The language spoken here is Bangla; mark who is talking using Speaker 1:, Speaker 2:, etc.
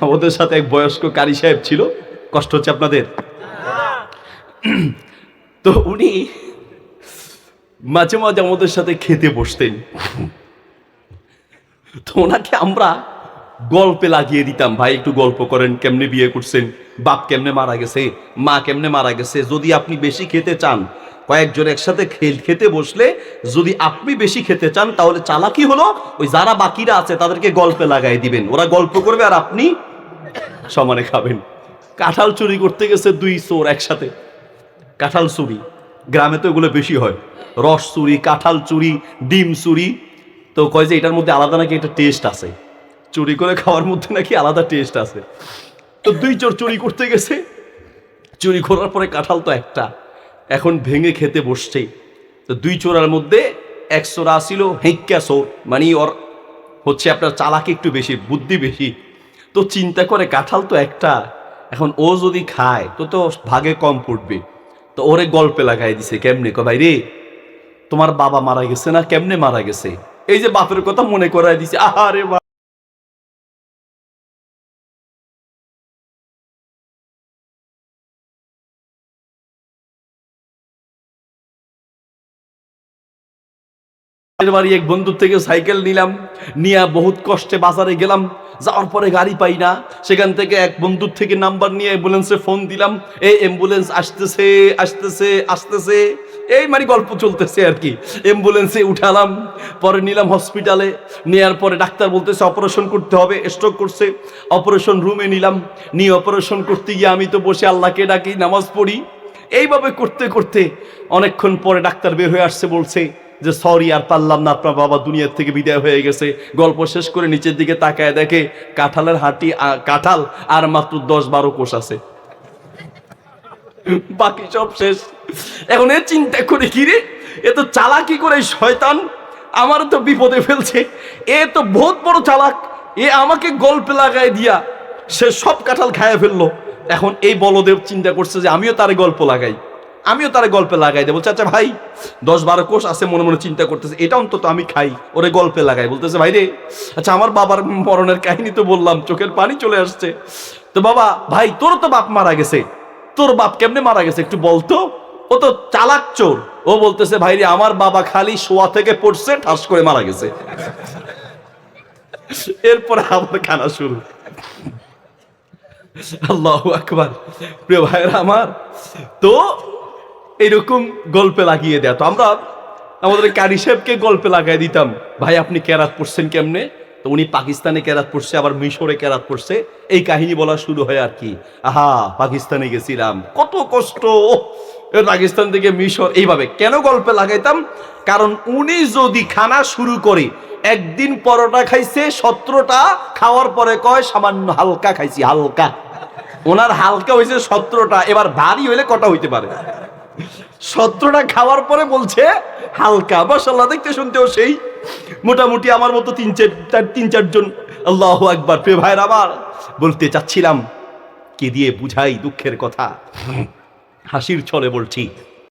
Speaker 1: আমাদের সাথে এক বয়স্ক কারি সাহেব ছিল। কষ্ট হচ্ছে আপনাদের? তো উনি মাঝে মাঝে আমাদের সাথে খেতে বসতেন। তো ওনাকে আমরা গল্পে লাগিয়ে দিতাম, ভাই, একটু গল্প করেন, কেমনে বিয়ে করছেন? বাপ কেমনে মারা গেছে? মা কেমনে মারা গেছে? যদি আপনি বেশি খেতে চান কয়েকজন একসাথে খেল খেতে বসলে যদি আপনি বেশি খেতে চান, তাহলে চালাকি হলো ওই যারা বাকিরা আছে তাদেরকে গল্পে লাগাই দিবেন। ওরা গল্প করবে আর আপনি সমানে খাবেন। কাঁঠাল চুরি করতে গেছে দুই চোর একসাথে। কাঁঠাল চুরি, গ্রামে তো এগুলো বেশি হয়। রস চুরি, কাঁঠাল চুরি, ডিম চুরি। তো কয় যে এটার মধ্যে আলাদা নাকি একটা টেস্ট আছে। চুরি করে খাওয়ার মধ্যে নাকি আলাদা টেস্ট আছে। তো দুই চোর চুরি করতে গেছে। চুরি করার পরে কাঁঠাল তো একটা। এখন ভেঙে খেতে বসছে। তো দুই চোরার মধ্যে এক চোরা আসিল হেঁক্কা চোর মানে ওর হচ্ছে আপনার চালাকি একটু বেশি, বুদ্ধি বেশি। তো চিন্তা করে কাঁঠাল তো একটা, এখন ও যদি খায়, তো তো ভাগে কম পড়বে। তো ওরে গল্পে লাগাই দিছে, কেমনে? ক ভাই রে, তোমার বাবা মারা গেছে না? কেমনে মারা গেছে? এই যে বাপের কথা মনে করাই দিছে, আহারে বাড়ি এক বন্ধুর থেকে সাইকেল নিলাম, নিয়ে বহুত কষ্টে বাজারে গেলাম। যাওয়ার পরে গাড়ি পাই না। সেখান থেকে এক বন্ধুর থেকে নাম্বার নিয়ে অ্যাম্বুলেন্সে ফোন দিলাম। এই অ্যাম্বুলেন্স আসতেছে আসতেছে আসতেছে। এই মানে গল্প চলতেছে আর কি। অ্যাম্বুলেন্সে উঠালাম, পরে নিলাম হসপিটালে। নেওয়ার পরে ডাক্তার বলতেছে, অপারেশন করতে হবে। স্ট্রোক করছে। অপারেশন রুমে নিলাম। নিয়ে অপারেশন করতে গিয়ে আমি তো বসে আল্লাহকে ডাকি, নামাজ পড়ি। এইভাবে করতে করতে অনেকক্ষণ পরে ডাক্তার বের হয়ে আসছে বলছে যে সরি আর পারলাম না, আপনার বাবা দুনিয়ার থেকে বিদায় হয়ে গেছে। গল্প শেষ করে নিচের দিকে তাকায় দেখে কাঁঠালের হাঁটি কাঁঠাল আর মাত্র দশ বারো কোষ আছে। বাকি সব শেষ। এখন এ চিন্তা করে কি রে? এ তো চালাকি করে শয়তান, আমার তো বিপদে ফেলছে। এ তো বহুত বড় চালাক, এ আমাকে গল্পে লাগায় দিয়া সে সব কাঁঠাল খায় ফেলল। এখন এই বলদেব চিন্তা করছে যে আমিও তার গল্প লাগাই। আমিও তার গল্পে লাগাই দেবো। চাচা ভাই, দশ বারো কোষ আছে মনে মনে চিন্তা করতেছে, এটা অন্তত আমি খাই, ওরে গল্পে লাগাই। বলতেছে ভাই রে আচ্ছা আমার বাবার মরণের কাহিনী তো বললাম, চোখের পানি চলে আসছে। তো বাবা, ভাই, তোর তো বাপ মারা গেছে। তোর বাপ কেমনে মারা গেছে একটু বলতো ও তো চালাক চোর। ও বলতেছে ভাই রে আমার বাবা খালি শোয়া থেকে পড়ছে, ঠাস করে মারা গেছে। এরপরে আবার খানা শুরু। আল্লাহ আকবার। প্রিয় ভাইরা আমার, তো এরকম গল্পে লাগিয়ে দেয়। তো আমরা আমাদের কারি সাহেবকে গল্পে লাগাই দিতাম, ভাই, আপনি ক্যারাত পড়ছেন কেমনে? তো উনি পাকিস্তানে ক্যারাত পড়ছে, আবার মিশরে ক্যারাত পড়ছে। এই কাহিনী বলা শুরু হয় আর কি। আহা, পাকিস্তানে গেছিলাম, কত কষ্ট। পাকিস্তান থেকে মিশর। এইভাবে কেন গল্পে লাগাইতাম? কারণ উনি যদি খানা শুরু করে, একদিন পরোটা খাইছে, সতেরোটা খাওয়ার পরে কয়, সামান্য হালকা খাইছি, হালকা। ওনার হালকা হয়েছে সতেরোটা, এবার ভারী হইলে কটা হইতে পারে? সতেরোটা খাওয়ার পরে বলছে, হালকা। মাসাল্লাহ দেখতে শুনতেও সেই। মোটামুটি আমার মতো তিন চার তিন চারজন, আল্লাহ একবার প্রিয় ভাইয়ের আবার বলতে চাচ্ছিলাম, কে দিয়ে বুঝাই দুঃখের কথা? হাসির ছলে বলছি।